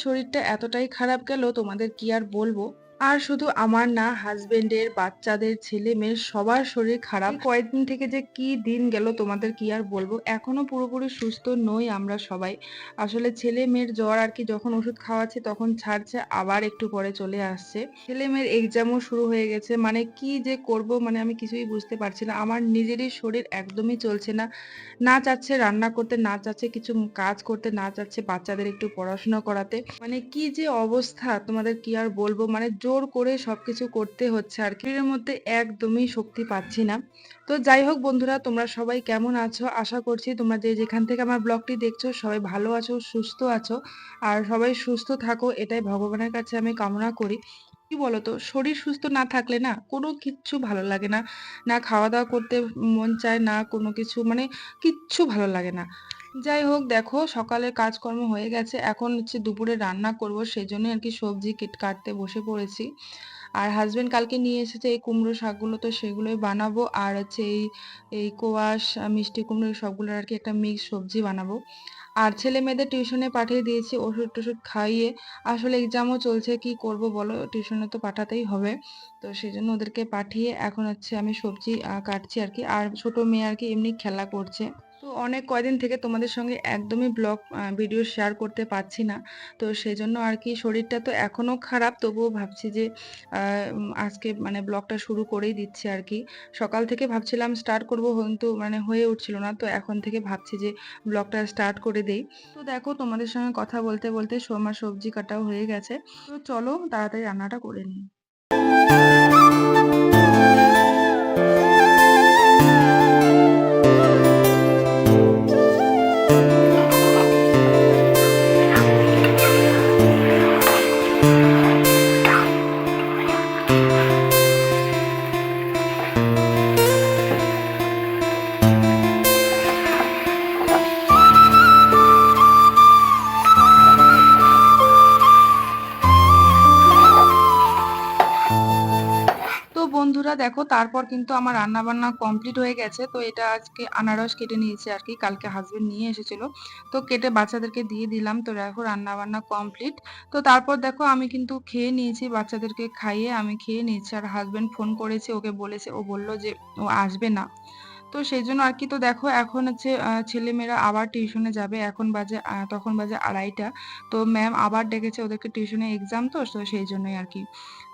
শরীরটা এতটাই খারাপ গেল তোমাদের কি আর বলব? আর শুধু আমার না হাজবেন্ডের বাচ্চাদের ছেলে মেয়ের সবার শরীর খারাপ। কয়েকদিন থেকে যে কি দিন গেল তোমাদের কি আর বলব? এখনও পুরোপুরি সুস্থ নই আমরা সবাই। আসলে ছেলে মেয়ের জ্বর আর কি যখন ওষুধ খাওয়াচ্ছে তখন ছাড়ছে, আবার একটু পরে চলে আসছে। ছেলে মেয়ের এক্সামও শুরু হয়ে গেছে মানে কি যে করব মানে আমি কিছুই বুঝতে পারছি না। আমার নিজেরই শরীর একদমই চলছে না। না চাচ্ছে রান্না করতে, না চাচ্ছে কিছু কাজ করতে, না চাচ্ছে বাচ্চাদের একটু পড়াশোনা করাতে। মানে কি যে অবস্থা তোমাদের কি আর বলব? মানে জোর করে সব কিছু করতে হচ্ছে আর এর মধ্যে একদমই শক্তি পাচ্ছি না। তো যাই হোক বন্ধুরা, তোমরা সবাই কেমন আছো? আশা করছি তোমরা যে যেখান থেকে আমার ব্লগটি দেখছ, সবাই ভালো আছো, সুস্থ আছো। আর সবাই সুস্থ থাকো, এটাই ভগবানের কাছে আমি কামনা করি। কি বলতো? শরীর সুস্থ না থাকলে না কোনো কিচ্ছু ভালো লাগে না। না খাওয়া দাওয়া করতে মন চায় না কোনো কিছু মানে কিচ্ছু ভালো লাগে না। যাই হোক, দেখো সকালের কাজকর্ম হয়ে গেছে। এখন হচ্ছে দুপুরে রান্না করব সেই জন্য আর কি সবজি কেট, কাটতে বসে পড়েছি। আর হাজবেন্ড কালকে নিয়ে এসেছে এই কুমড়ো শাকগুলো, তো সেগুলোই বানাবো। আর হচ্ছে এই এই কোয়াশ, মিষ্টি কুমড়ো, সবগুলোর আর কি একটা মিক্স সবজি বানাবো। আর ছেলে মেয়েদের টিউশনে পাঠিয়ে দিয়েছি ওষুধ টষুধ খাইয়ে। আসলে এক্সামও চলছে, কি করব বলো? টিউশনে তো পাঠাতেই হবে। তো সেই জন্য ওদেরকে পাঠিয়ে এখন হচ্ছে আমি সবজি কাটছি আর কি। আর ছোট মেয়ে আর কি এমনি খেলা করছে। তো অনেক কয়দিন থেকে তোমাদের সঙ্গে একদমই ব্লগ ভিডিও শেয়ার করতে পারছি না। তো সেই জন্য আর কি শরীরটা তো এখনও খারাপ, তবুও ভাবছি যে আজকে মানে ব্লগটা শুরু করেই দিচ্ছি আর কি। সকাল থেকে ভাবছিলাম স্টার্ট করব, কিন্তু মানে হয়ে উঠছিল না। তো এখন থেকে ভাবছি যে ব্লগটা স্টার্ট করে দেই। তো দেখো তোমাদের সঙ্গে কথা বলতে বলতে আমার সবজি কাটাও হয়ে গেছে। তো চলো তাড়াতাড়ি রান্নাটা করে নিই। দেখো, তারপর কিন্তু আমার রান্না বান্না কমপ্লিট হয়ে গেছে। তো এটা আজকে আনারস কেটে নিয়েছি আর কি, কালকে হাজবেন্ড নিয়ে এসেছিল। তো কেটে বাচ্চাদেরকে দিয়ে দিলাম। তো দেখো রান্না বান্না কমপ্লিট তো তারপর দেখো, আমি কিন্তু খেয়ে নিয়েছি বাচ্চাদেরকে খাইয়ে, আমি খেয়ে নিয়েছি। আর হাজবেন্ড ফোন করেছে, ওকে বলেছে, ও বলল যে ও আসবে না। তো সেই জন্য আর কি, তো দেখো এখন হচ্ছে ছেলেমেয়েরা আবার টিউশনে যাবে। এখন বাজে তখন বাজে আড়াইটা। তো ম্যাম আবার ডেকেছে ওদেরকে টিউশনে এক্সাম তো তো সেই জন্যই আর কি।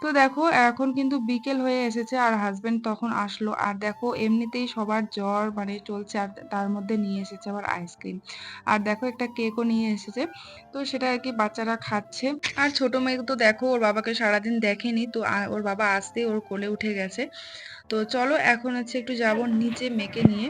তো দেখো এখন কিন্তু বিকেল হয়ে এসেছে আর হাজবেন্ড তখন আসলো। আর দেখো এমনিতেই সবার জ্বর মানে চলছে আর তার মধ্যে নিয়ে এসেছে আবার আইসক্রিম আর দেখো একটা কেকও নিয়ে এসেছে। তো সেটা আর কি বাচ্চারা খাচ্ছে। আর ছোট মেয়ে তো দেখো ওর বাবাকে সারাদিন দেখেনি। তো ওর বাবা আসতে ওর কোলে উঠে গেছে। তো চলো এখন হচ্ছে একটু যাব নিচে মেকে নিয়ে।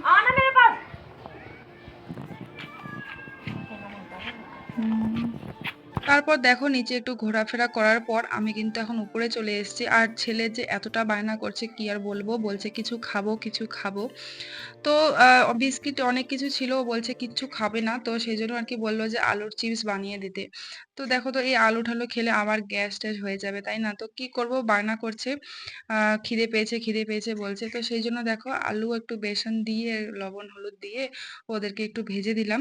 তারপর দেখো নিচে একটু ঘোরাফেরা করার পর আমি কিন্তু এখন উপরে চলে এসেছি। আর ছেলে যে এতটা বায়না করছে, কি আর বলব? বলছে কিছু খাব কিছু খাব। তো বিস্কিট অনেক কিছু ছিল বলছে কিচ্ছু খাবে না। তো সেই জন্য আর কি বলল যে আলুর চিপস বানিয়ে দিতে। তো দেখো তো এই আলু ঠালু খেলে আবার গ্যাস ট্যাস হয়ে যাবে, তাই না? তো কি করব? বায়না করছে খিদে পেয়েছে খিদে পেয়েছে বলছে। তো সেই জন্য দেখো আলু একটু বেসন দিয়ে, লবণ, হলুদ দিয়ে ওদেরকে একটু ভেজে দিলাম।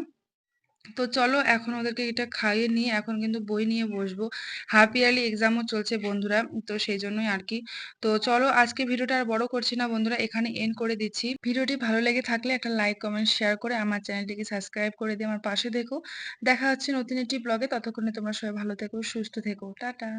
তো চলো এখন ওদেরকে এটা খাইয়ে নিয়ে এখন কিন্তু বই নিয়ে বসবো। হাফ ইয়ারলি এক্সামও চলছে বন্ধুরা, তো সেই জন্যই আর কি। তো চলো আজকে ভিডিওটা আর বড় করছি না বন্ধুরা, এখানে এন্ড করে দিচ্ছি। ভিডিওটি ভালো লেগে থাকলে একটা লাইক কমেন্ট শেয়ার করে আমার চ্যানেলটিকে সাবস্ক্রাইব করে দিয়ে আমার পাশে দেখো দেখা হচ্ছে নতুন একটি ব্লগে ততক্ষণে তোমরা সবাই ভালো থেকো, সুস্থ থেকো। টাটা।